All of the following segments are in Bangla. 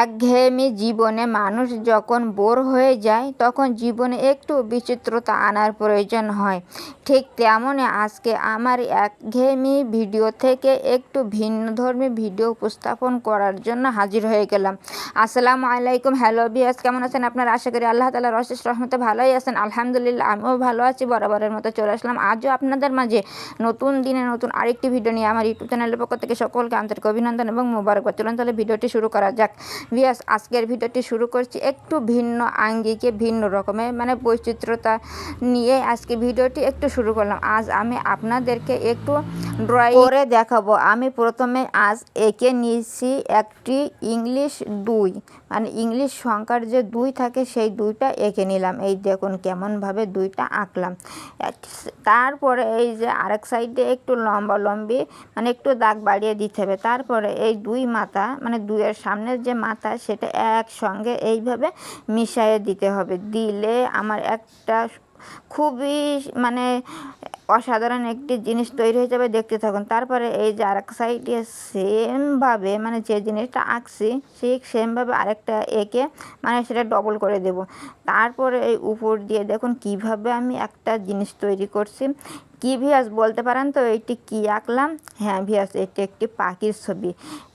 একঘেয়েমি জীবনে মানুষ যখন বোর হয়ে যায়, তখন জীবনে একটু বিচিত্রতা আনার প্রয়োজন হয়। ঠিক তেমনই আজকে আমার একঘেয়েমি ভিডিও থেকে একটু ভিন্নধর্মী ভিডিও উপস্থাপন করার জন্য হাজির হয়ে গেলাম। আসসালামু আলাইকুম, হ্যালো বিয়াস কেমন আছেন আপনারা? আশা করি আল্লাহ তালার অশেষ রহমতে ভালোই আছেন। আলহামদুলিল্লাহ, আমিও ভালো আছি। বরাবরের মতো চলে আসলাম। আজও আপনাদের মাঝে নতুন দিনে নতুন আরেকটি ভিডিও নিয়ে আমার ইউটিউব চ্যানেলের পক্ষ থেকে সকলকে আন্তরিক অভিনন্দন এবং মোবারক চলুন তাহলে ভিডিওটি শুরু করা যাক। ভিয়াস, আজকের ভিডিওটি শুরু করছি একটু ভিন্ন আঙ্গিকে, ভিন্ন রকমের মানে বৈচিত্র্যতা নিয়ে আজকে ভিডিওটি একটু শুরু করলাম। আজ আমি আপনাদেরকে একটু ড্রয়িং করে দেখাবো। আমি প্রথমে আজ এঁকে নিয়েছি একটি ইংলিশ দুই। মানে ইংলিশ সংখ্যার যে দুই থাকে, সেই দুইটা এঁকে নিলাম। এই দেখুন কেমনভাবে দুইটা আঁকলাম। তারপরে এই যে আরেক সাইডে একটু লম্বা লম্বি মানে একটু দাগ বাড়িয়ে দিতে হবে। তারপরে এই দুই মাথা মানে দুইয়ের সামনের যে মাথা, সেটা একসঙ্গে এইভাবে মিশিয়ে দিতে হবে। দিলে আমার একটা খুবই মানে অসাধারণ একটি জিনিস তৈরি হয়ে যাবে দেখতে থাকুন। তারপরে এই যে আরেক সাইডে সেমভাবে মানে যে জিনিসটা আঁকছি, ঠিক সেমভাবে আরেকটা এঁকে মানে সেটা ডবল করে দেব। তারপরে এই উপর দিয়ে দেখুন কীভাবে আমি একটা জিনিস তৈরি করছি। কি ভিয়াস বলতে পারেন তো এইটি কি আঁকলাম? হ্যাঁ ভিয়াস এটি একটি পাখির ছবি।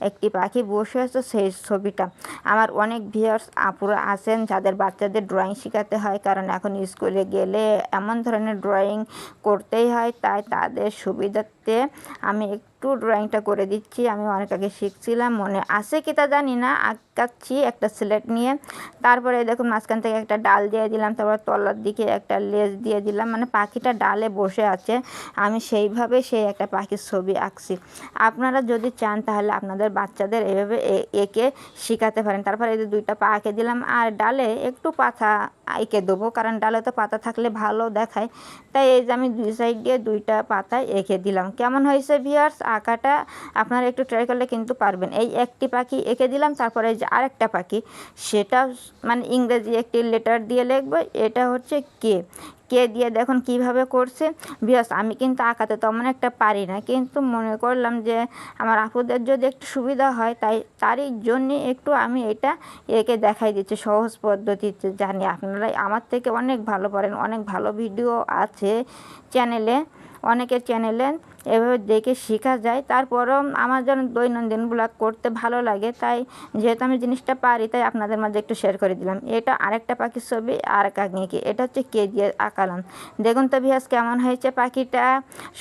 একটি পাখি বসে আছে সেই ছবিটা। আমার অনেক ভিয়ার্স আপুরা আছেন যাদের বাচ্চাদের ড্রয়িং শেখাতে হয়, কারণ এখন স্কুলে গেলে এমন ধরনের ড্রয়িং করতেই হয়, তাই তাদের সুবিধার্থে আমি একটু ড্রয়িংটা করে দিচ্ছি, আমি অনেক আগে শিখছিলাম, মনে আছে কি তা জানি না আঁকাচ্ছি একটা স্লেট নিয়ে। তারপরে দেখুন মাঝখান থেকে একটা ডাল দিয়ে দিলাম, তারপর তলার দিকে একটা লেজ দিয়ে দিলাম মানে পাখিটা ডালে বসে আছে, আমি সেইভাবে সেই একটা পাখির ছবি আঁকছি। আপনারা যদি চান তাহলে আপনাদের বাচ্চাদের এভাবে এঁকে শেখাতে পারেন। তারপরে এই যে দুইটা পা এঁকে দিলাম, আর ডালে একটু পাতা এঁকে দেবো, কারণ ডালে তো পাতা থাকলে ভালো দেখায়। তাই এই যে আমি দুই সাইড দিয়ে দুইটা পাতা এঁকে দিলাম। কেমন হয়েছে ভিয়ার্স আঁকাটা আপনারা একটু ট্রাই করলে কিন্তু পারবেন। এই একটি পাখি এঁকে দিলাম, তারপরে যে আরেকটা পাখি, সেটা মানে ইংরেজি একটি লেটার দিয়ে লিখব, এটা হচ্ছে কে? কে দিয়ে দেখুন কীভাবে করছে। বিয়াস আমি কিন্তু আঁকাতে তেমন একটা পারি না। কিন্তু মনে করলাম যে আমার আপুদের যদি একটু সুবিধা হয়, তাই তারই জন্যে একটু আমি এটা একে দেখাই দিচ্ছি সহজ পদ্ধতিতে। জানি আপনারা আমার থেকে অনেক ভালো পারেন, অনেক ভালো ভিডিও আছে চ্যানেলে, অনেকের চ্যানেলে। এভাবে দেখে শেখা যায়। তারপরও আমার যেন দৈনন্দিন ব্লগ করতে ভালো লাগে, তাই যেহেতু আমি জিনিসটা পারি, তাই আপনাদের মাঝে একটু শেয়ার করে দিলাম। এটা আরেকটা পাখির ছবি, আর এক আঁকিয়ে এটা হচ্ছে কে দিয়ে আঁকালাম দেখুন তো ভিয়াস কেমন হয়েছে পাখিটা?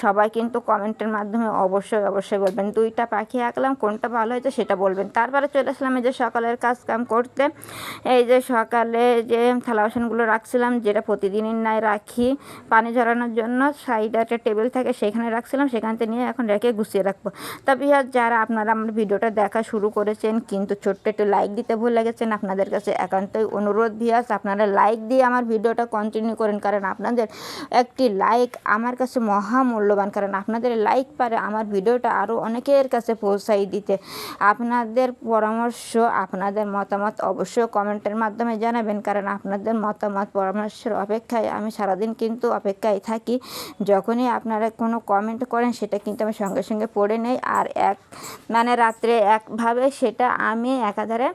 সবাই কিন্তু কমেন্টের মাধ্যমে অবশ্যই অবশ্যই বলবেন, দুইটা পাখি আঁকলাম, কোনটা ভালো হয়েছে সেটা বলবেন। তারপরে চলে আসলাম এই যে সকালের কাজ কাম করতে। এই যে সকালে যে থালা বাসনগুলো রাখছিলাম, যেটা প্রতিদিনই নাই রাখি, পানি ঝরানোর জন্য সাইডে একটা টেবিল থাকে, সেখানে রাখছিলাম। সেখান থেকে নিয়ে এখন রেখে গুছিয়ে রাখব। তা বিহার যারা আপনারা আমার ভিডিওটা দেখা শুরু করেছেন, কিন্তু ছোট্ট একটু লাইক দিতে ভুলে গেছেন, আপনাদের কাছে একান্তই অনুরোধ ভিয়াস আপনারা লাইক দিয়ে আমার ভিডিওটা কন্টিনিউ করেন, কারণ আপনাদের একটি লাইক আমার কাছে মহা মূল্যবান কারণ আপনাদের লাইক পারে আমার ভিডিওটা আরও অনেকের কাছে পৌঁছাই দিতে। আপনাদের পরামর্শ, আপনাদের মতামত অবশ্যই কমেন্টের মাধ্যমে জানাবেন, কারণ আপনাদের মতামত পরামর্শের অপেক্ষায় আমি সারাদিন কিন্তু অপেক্ষায় থাকি। যখনই আপনারা কোনো কমেন্ট করেন, সেটা কিন্তু আমি সঙ্গে সঙ্গে পড়ে নেই। আর এক মানে রাত্রে একভাবে সেটা আমি একাধারে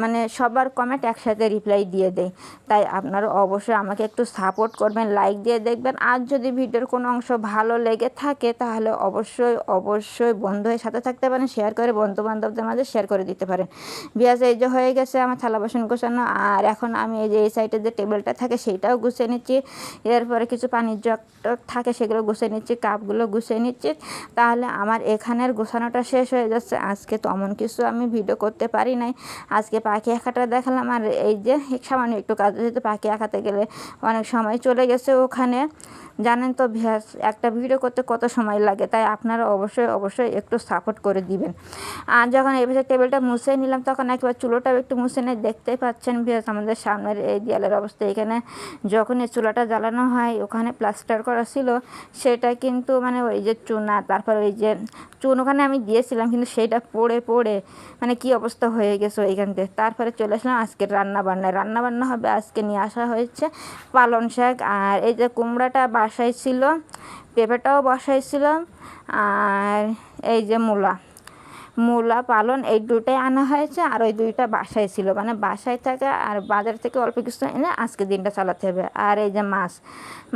মানে সবার কমেন্ট একসাথে রিপ্লাই দিয়ে দেয়। তাই আপনারা অবশ্যই আমাকে একটু সাপোর্ট করবেন লাইক দিয়ে দেখবেন। আর যদি ভিডিওর কোনো অংশ ভালো লেগে থাকে, তাহলে অবশ্যই অবশ্যই বন্ধুদের সাথে থাকতে পারেন শেয়ার করে বন্ধু বান্ধবদের মাঝে শেয়ার করে দিতে পারেন। বিয়াস, এই যে হয়ে গেছে আমার থালা বাসন গোছানো, আর এখন আমি এই যে এই সাইডে যে টেবিলটা থাকে, সেইটাও গুছিয়ে নিচ্ছি। এরপরে কিছু পানির জগ থাকে, সেগুলো গুছিয়ে নিচ্ছি, কাপগুলো গুছিয়ে নিচ্ছি। তাহলে আমার এখানের গোছানোটা শেষ হয়ে যাচ্ছে। আজকে তেমন কিছু আমি ভিডিও করতে পারি নাই। আজকে পাখি আঁকাটা দেখালাম। আর এই যে সামান্য একটু কাজ পাখি আঁকাতে গেলে অনেক সময় চলে গেছে ওখানে। জানেন তো ভ্যাস একটা ভিডিও করতে কত সময় লাগে, তাই আপনারা অবশ্যই অবশ্যই একটু সাপোর্ট করে দিবেন। আর যখন এই পাশে টেবিলটা মুছে নিলাম, তখন একবার চুলোটাও একটু মুছে নেই দেখতেই পাচ্ছেন ভ্যাস আমাদের সামনের এই দেয়ালের অবস্থা। এখানে যখন এই চুলাটা জ্বালানো হয়, ওখানে প্লাস্টার করা ছিল, সেটা কিন্তু মানে ওই যে চুনা, তারপর ওই যে চুন ওখানে আমি দিয়েছিলাম, কিন্তু সেইটা পড়ে পড়ে মানে কি অবস্থা হয়ে গেছে ওইখান থেকে তারপরে চলে আসলাম আজকে রান্না বান্নায় হবে, আজকে নিয়ে আসা হয়েছে পালং শাক, আর এই যে কুমড়াটা বাসায় ছিল পেঁপেটাও বসাইছিলাম আর এই যে মূলা। মূলা, পালন এই দুটাই আনা হয়েছে আর ওই দুইটা বাসায় ছিল। মানে বাসায় থাকা আর বাজার থেকে অল্প কিছু এনে আজকে দিনটা চালাতে হবে। আর এই যে মাছ,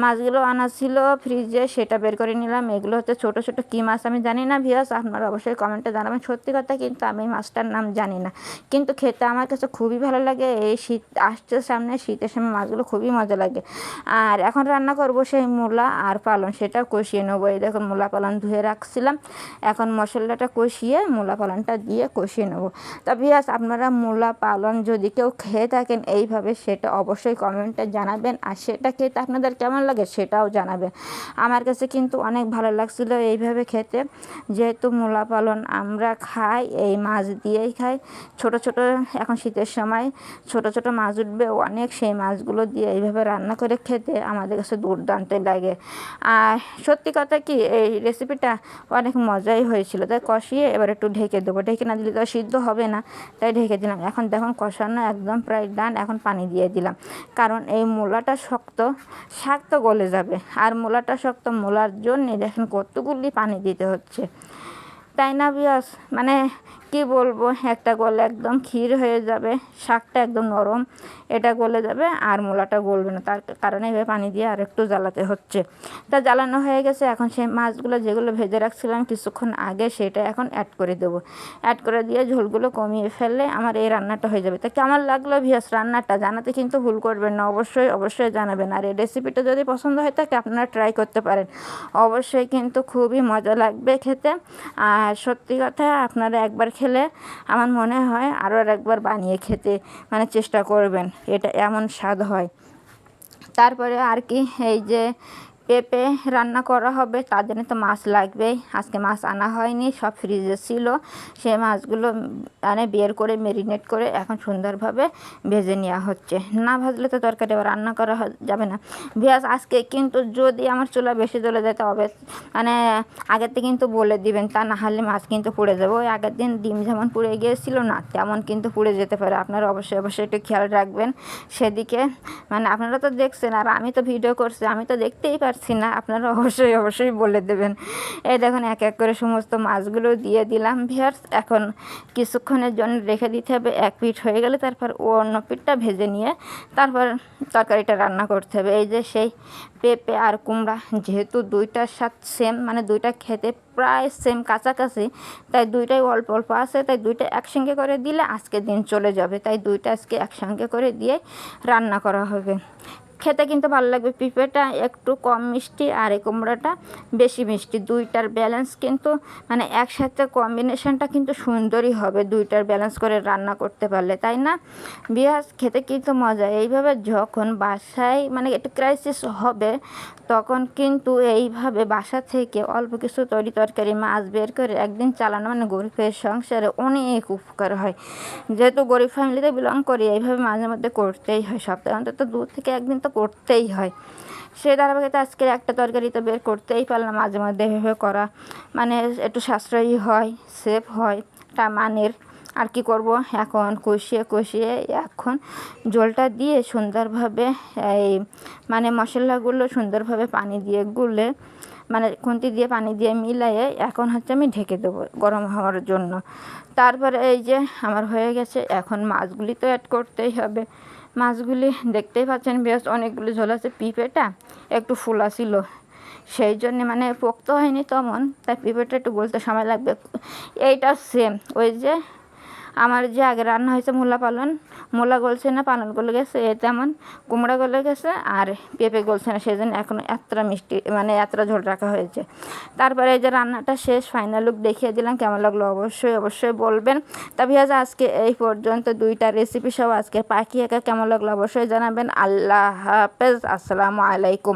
মাছগুলো আনা ছিল ফ্রিজে, সেটা বের করে নিলাম। এগুলো হচ্ছে ছোটো ছোটো কী মাছ আমি জানি না ভিয়াস আপনারা অবশ্যই কমেন্টে জানাবেন। সত্যি কথা কিন্তু আমি মাছটার নাম জানি না। কিন্তু খেতে আমার কাছে খুবই ভালো লাগে। এই শীত আসছে সামনে, শীতের সময় মাছগুলো খুবই মজা লাগে। আর এখন রান্না করব সেই মূলা আর পালন সেটা কষিয়ে নেব। এই দেখুন মূলা, পালন ধুয়ে রাখছিলাম। এখন মশলাটা কষিয়ে মূলা পালনটা দিয়ে কষিয়ে নেব। তা ভিয়াস আপনারা মূলা পালন যদি কেউ খেয়ে থাকেন, এইভাবে সেটা অবশ্যই কমেন্টে জানাবেন। আর সেটা খেতে আপনাদের কেমন লাগে সেটাও জানাবেন। আমার কাছে কিন্তু অনেক ভালো লাগছিল এইভাবে খেতে। যেহেতু মূলা পালন আমরা খাই, এই মাছ দিয়েই খাই। ছোট ছোট, এখন শীতের সময়, ছোট ছোট মাছ উঠবে, অনেক সেই মাছগুলো দিয়ে এইভাবে রান্না করে খেতে আমাদের কাছে দুর্দান্ত লাগে। আর সত্যি কথা কি, এই রেসিপিটা অনেক মজাই হয়েছিল। তাই কষিয়ে এবার একটু ঢেকে দেবো। ঢেকে না দিলে তো সিদ্ধ হবে না। তাই ঢেকে দিলাম। এখন দেখুন কষানো একদম প্রায় ডান এখন পানি দিয়ে দিলাম। কারণ এই মূলাটা শক্ত, শাক তো গলে যাবে। আর মূলাটা শক্ত মূলার জন্যে দেখেন কতগুলি পানি দিতে হচ্ছে। তাই না বিয়স মানে কি বলব? একটা গলে একদম ক্ষীর হয়ে যাবে, শাকটা একদম নরম। এটা গলে যাবে আর মূলাটা গলবে না। তার কারণে এভাবে পানি দিয়ে আর একটু জ্বালাতে হচ্ছে। তা জ্বালানো হয়ে গেছে। এখন সেই মাছগুলো যেগুলো ভেজে রাখছিলাম কিছুক্ষণ আগে সেটা এখন অ্যাড করে দেবো। অ্যাড করে দিয়ে ঝোলগুলো কমিয়ে ফেললে আমার এই রান্নাটা হয়ে যাবে। তা কেমন লাগল ভিয়াস রান্নাটা? জানাতে কিন্তু ভুল করবেন না। অবশ্যই অবশ্যই জানাবেন। আর এই রেসিপিটা যদি পছন্দ হয় তাকে আপনারা ট্রাই করতে পারেন। অবশ্যই কিন্তু খুবই মজা লাগবে খেতে। আর সত্যি কথা, আপনারা একবার খেলে আমার মনে হয় আরও একবার বানিয়ে খেতে মানে চেষ্টা করবেন, এটা এমন স্বাদ হয়। তারপরে আর কি, এই যে পেঁপে রান্না করা হবে, তার জন্য তো মাছ লাগবেই। আজকে মাছ আনা হয়নি, সব ফ্রিজে ছিল। সে মাছগুলো মানে বের করে মেরিনেট করে এখন সুন্দরভাবে ভেজে নেওয়া হচ্ছে। না ভাজলে তো তরকারি রান্না করা যাবে না। ভিয়াস, আজকে কিন্তু যদি আমার চুলা বেশি জ্বলে যায়, তবে মানে আগের থেকে কিন্তু বলে দিবেন, তা না হলে মাছ কিন্তু পুড়ে যাবে। ওই আগের দিন ডিম যেমন পুড়ে গিয়েছিল না, তেমন কিন্তু পুড়ে যেতে পারে। আপনারা অবশ্যই অবশ্যই একটু খেয়াল রাখবেন। সেদিকে মানে আপনারা তো দেখছেন, আর আমি তো ভিডিও করছি, আমি তো দেখতেই পারছি পারছি না, আপনারা অবশ্যই অবশ্যই বলে দেবেন। এই দেখুন, এক এক করে সমস্ত মাছগুলো দিয়ে দিলাম। ভিয়ার্স এখন কিছুক্ষণের জন্য রেখে দিতে হবে। এক পিঠ হয়ে গেলে তারপর ও অন্য পিঠটা ভেজে নিয়ে তারপর তরকারিটা রান্না করতে হবে। এই যে সেই পেঁপে আর কুমড়া, যেহেতু দুইটার সাথে সেম মানে দুইটা খেতে প্রায় সেম কাছাকাছি, তাই দুইটাই অল্প অল্প আছে। তাই দুইটা একসঙ্গে করে দিলে আজকে দিন চলে যাবে। তাই দুইটা আজকে একসঙ্গে করে দিয়ে রান্না করা হবে। খেতে কিন্তু ভালো লাগবে। পিঁপেটা একটু কম মিষ্টি আর এই কুমড়োটা বেশি মিষ্টি। দুইটার ব্যালেন্স কিন্তু মানে একসাথে কম্বিনেশনটা কিন্তু সুন্দরই হবে দুইটার ব্যালেন্স করে রান্না করতে পারলে, তাই না? বিয়াস, খেতে কিন্তু মজা। এইভাবে যখন বাসায় মানে একটু ক্রাইসিস হবে, তখন কিন্তু এইভাবে বাসা থেকে অল্প কিছু তরি তরকারি, মাছ বের করে একদিন চালানো মানে গরিবের সংসারে অনেক উপকার হয়। যেহেতু গরিব ফ্যামিলিতে বিলং করি, এইভাবে মাঝে মধ্যে করতেই হয়। সপ্তাহে অন্তত দু থেকে একদিন তো করতেই হয়। সে ধারাবাহিকতা আজকে একটা তরকারি তো বের করতেই পারলাম, মাঝে মধ্যে এভাবে করা। মানে একটু সাশ্রয়ী হয়, সেফ হয়, তা মানের। আর কি করব? এখন কষিয়ে কষিয়ে এখন জলটা দিয়ে সুন্দরভাবে এই মানে মশলাগুলো সুন্দরভাবে পানি দিয়ে গুলে মানে খুন্তি দিয়ে পানি দিয়ে মিলাইয়ে এখন হচ্ছে আমি ঢেকে দেবো গরম হওয়ার জন্য। তারপরে এই যে আমার হয়ে গেছে, এখন মাছগুলি তো অ্যাড করতেই হবে। মাছগুলি দেখতেই পাচ্ছেন বেশ অনেকগুলি ঝোল আছে পিঁপেটা একটু ফুলা ছিল। সেই জন্যে মানে পোক্ত হয়নি তেমন, তাই পিঁপেটা একটু গলতে সময় লাগবে। এইটা সেম ওই যে আমার যে আগে রান্না হয়েছে মূলা পালন মূলা গলছে না পালন গলে গেছে তেমন। কুমড়া গলে গেছে, আর পেঁপে গলছে না সেই জন্য এখন এতটা মিষ্টি মানে এতটা ঝোল রাখা হয়েছে। তারপরে এই যে রান্নাটা শেষ ফাইনাল লুক দেখিয়ে দিলাম, কেমন লাগল অবশ্যই অবশ্যই বলবেন। তা আজ আজকে এই পর্যন্ত, দুইটা রেসিপি সব আজকে পাখি একা কেমন লাগল অবশ্যই জানাবেন। আল্লাহ হাফেজ, আসসালামু আলাইকুম।